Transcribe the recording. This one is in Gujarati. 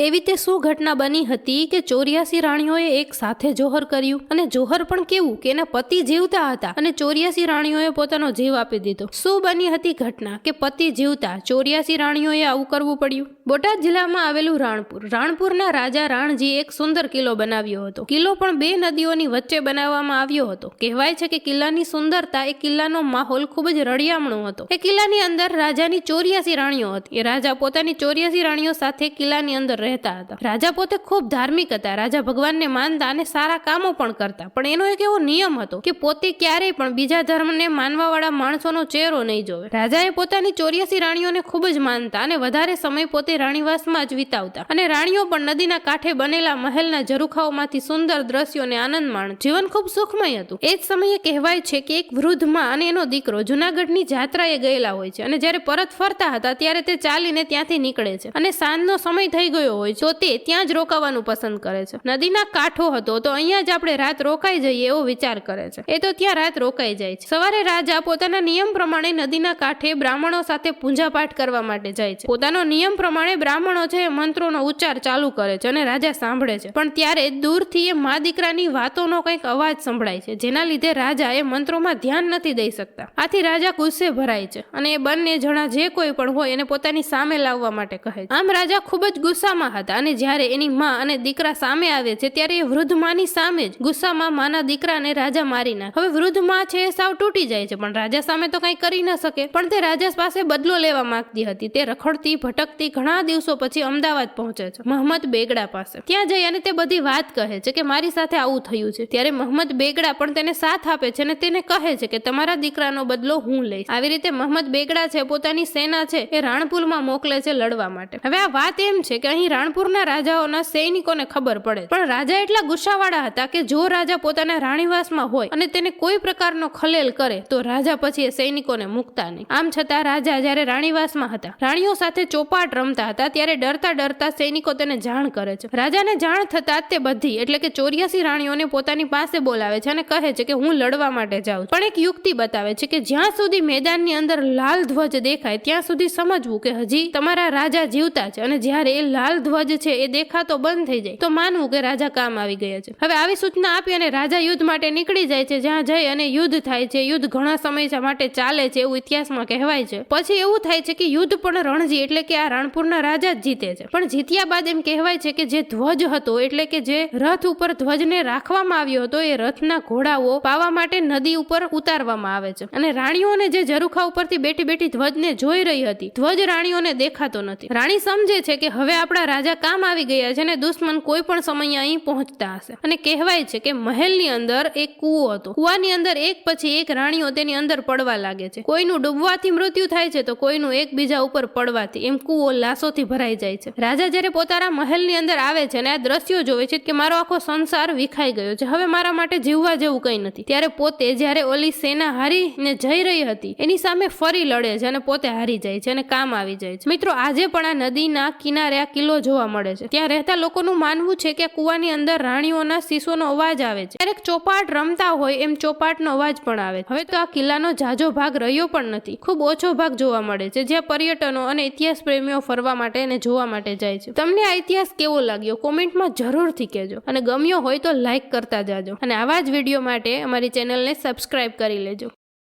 એવી તે શું ઘટના બની હતી કે ચોર્યાસી રાણીઓએ એક સાથે જોહર કર્યું? અને જોહર પણ કેવું કે એના પતિ જીવતા હતા અને ચોર્યાસી રાણીઓએ પોતાનો જીવ આપી દીધો. શું બની હતી ઘટના કે પતિ જીવતા ચોર્યાસી રાણીઓએ આવું કરવું પડ્યું? બોટાદ જિલ્લામાં આવેલું રાણપુર. રાણપુરના રાજા રાણજી એક સુંદર કિલ્લો બનાવ્યો હતો. કિલ્લો પણ બે નદીઓની વચ્ચે બનાવવામાં આવ્યો હતો. કહેવાય છે કે કિલ્લાની સુંદરતા એ કિલ્લાનો માહોલ ખૂબ જ રળિયામણો હતો. એ કિલ્લાની અંદર રાજાની ચોર્યાસી રાણીઓ હતી. એ રાજા પોતાની ચોર્યાસી રાણીઓ સાથે કિલ્લાની અંદર રહેતા હતા. રાજા પોતે ખૂબ ધાર્મિક હતા. રાજા ભગવાનને માનતા અને સારા કામો પણ કરતા. પણ એનો એક એવો નિયમ હતો કે પોતે ક્યારેય પણ બીજા ધર્મને માનવાવાળા માણસોનો ચહેરો નહીં જોવે. રાજાએ પોતાની ચોર્યાસી રાણીઓને ખૂબ જ માનતા અને વધારે સમય પોતે રાણીવાસમાં જ વિતાવતા. અને રાણીઓ પણ નદીના કાંઠે બનેલા મહેલના ઝરૂખાઓમાંથી સુંદર દ્રશ્યોને આનંદ માણ જીવન ખૂબ સુખમય હતું. એ જ સમયે કહેવાય છે કે એક વૃદ્ધમાં અને એનો દીકરો જુનાગઢની જાત્રાએ ગયેલા હોય છે. અને જ્યારે પરત ફરતા હતા ત્યારે તે ચાલીને ત્યાંથી નીકળે છે. અને સાંજનો સમય થઈ ગયો હોય તો તે ત્યાં જ રોકાવાનું પસંદ કરે છે. નદીના કાંઠો હતો તો અહીંયા જ આપણે રાત રોકાઈ જઈએ એવો વિચાર કરે છે. એ તો ત્યાં રાત રોકાઈ જાય છે. સવારે રાજા પોતાના નિયમ પ્રમાણે નદીના કાંઠે બ્રાહ્મણો સાથે પૂજાપાઠ કરવા માટે જાય છે. પોતાનો નિયમ પ્રમાણે બ્રાહ્મણો છે, એ મંત્રોનો ઉચ્ચાર ચાલુ કરે છે અને રાજા સાંભળે છે. પણ ત્યારે દૂરથી એ મા દીકરાની વાતોનો કંઈક અવાજ સંભળાય છે, જેના લીધે રાજા એ મંત્રોમાં ધ્યાન નથી દઈ શકતા. આથી રાજા ગુસ્સે ભરાય છે અને એ બંને જણા જે કોઈ પણ હોય એને પોતાની સામે લાવવા માટે કહે છે. આમ રાજા ખૂબ જ ગુસ્સામાં હતા અને જ્યારે એની માં અને દીકરા સામે આવે છે, ત્યારે એ વૃદ્ધ માની સામે જ ગુસ્સામાં માના દીકરાને રાજા મારી નાખે. હવે વૃદ્ધમાં છે એ સાવ તૂટી જાય છે, પણ રાજા સામે તો કંઈ કરી ન શકે. પણ તે રાજા પાસે બદલો લેવા માંગતી હતી. તે રખડતી, ભટકતી, ઘણા દિવસો પછી અમદાવાદ પહોંચે છે, મહંમદ બેગડા પાસે. ત્યાં જઈ અને તે બધી વાત કહે છે કે મારી સાથે આવું થયું છે. ત્યારે મહંમદ બેગડા પણ તેને સાથ આપે છે અને તેને કહે છે કે તમારા દીકરાનો બદલો હું લઈશ. આવી રીતે મહંમદ બેગડા છે, પોતાની સેના છે, એ રાણપુરમાં મોકલે છે લડવા માટે. હવે આ વાત એમ છે કે અહીં રાણપુરના રાજાઓના સૈનિકોને ખબર પડે પણ રાજા એટલા ગુસ્સાવાળા હતા કે જો રાજા પોતાના રાણીવાસમાં હોય અને તેને કોઈ પ્રકારનો ખલેલ કરે, તો રાજા પછી એ સૈનિકોને મૂકતા નહીં. આમ છતાં રાજા જ્યારે રાણીવાસમાં હતા, રાણીઓ સાથે ચોપાટ રમતા હતા ત્યારે ડરતા ડરતા સૈનિકો તેને જાણ કરે છે. રાજાને જાણ થતા તે બધી, એટલે કે ચોર્યાસી રાણીઓને પોતાની પાસે બોલાવે છે અને કહે છે કે હું લડવા માટે જાઉં પણ એક યુક્તિ બતાવે છે કે જ્યાં સુધી મેદાનની અંદર લાલ ધ્વજ દેખાય, ત્યાં સુધી સમજવું કે હજી તમારા રાજા જીવતા છે અને જ્યારે એ લાલ ધ્વજ છે એ દેખાતો બંધ થઈ જાય, તો માનવું કે રાજા કામ આવી ગયા છે. હવે આવી સૂચના આપી અને રાજા યુદ્ધ માટે નીકળી જાય છે, જ્યાં જઈ અને યુદ્ધ થાય છે. યુદ્ધ ઘણા સમય માટે ચાલે છે એવું ઇતિહાસમાં કહેવાય છે. પછી એવું થાય છે કે યુદ્ધ પણ રણજી, એટલે કે આ રાણપુરના રાજા જ જીતે છે. પણ જીત્યા બાદ એમ કહેવાય છે કે જે ધ્વજ હતો, એટલે કે જે રથ ઉપર ધ્વજને રાખવામાં આવ્યો હતો, એ રથના ઘોડાઓ પાવા માટે નદી ઉપર ઉતારવામાં આવે છે. અને રાણીઓને જે ઝરૂખા ઉપરથી બેઠી બેઠી ધ્વજને જોઈ રહી હતી, ધ્વજ રાણીઓને દેખાતો નથી. રાણી સમજે છે કે હવે આપણા રાજા કામ આવી ગયા છે અને દુશ્મન કોઈ પણ સમયે અહીં પહોંચતા હશે. અને કહેવાય છે કે મહેલની અંદર એક કૂવો હતો. કૂવાની અંદર એક પછી એક રાણીઓ તેની અંદર પડવા લાગે છે. કોઈનું ડૂબવાથી મૃત્યુ થાય છે તો કોઈનું એકબીજા ઉપર પડવાથી. એમ કૂવો લાશોથી ભરાઈ જાય છે. રાજા જ્યારે પોતાના મહેલની અંદર આવે છે અને આ દ્રશ્યો જોવે છે કે મારો આખો સંસાર વિખાઈ ગયો છે. હવે મારા માટે જીવવા જેવું કંઈ નથી. ત્યારે પોતે જ્યારે ઓલી સેના હારીને જઈ રહી હતી, એની સામે ફરી લડે છે અને પોતે હારી જાય છે અને કામ આવી જાય છે. મિત્રો, આજે પણ આ નદીના કિનારે આ કિલ્લો જોવા મળે છે. ત્યાં રહેતા લોકોનું માનવું છે કે કૂવાની અંદર રાણીઓના શીશોનો અવાજ આવે છે. ક્યારેક ચોપાટ રમતા હોય એમ ચોપાટનો અવાજ પણ આવે. હવે તો આ કિલ્લાનો જાજો ભાગ રહ્યો પણ નથી. ખૂબ ઓછો ભાગ જોવા મળે છે. જ્યાં પર્યટનો અને ઇતિહાસ પ્રેમીઓ ફરવા માટે અને જોવા માટે જાય છે. તમને આ ઇતિહાસ કેવો લાગ્યો? કોમેન્ટમાં જરૂરથી કહેજો. અને ગમ્યો હોય તો લાઈક કરતા જાજો. અને આવા જ વીડિયો માટે અમારી ચેનલને સબસ્ક્રાઇબ કરી લેજો.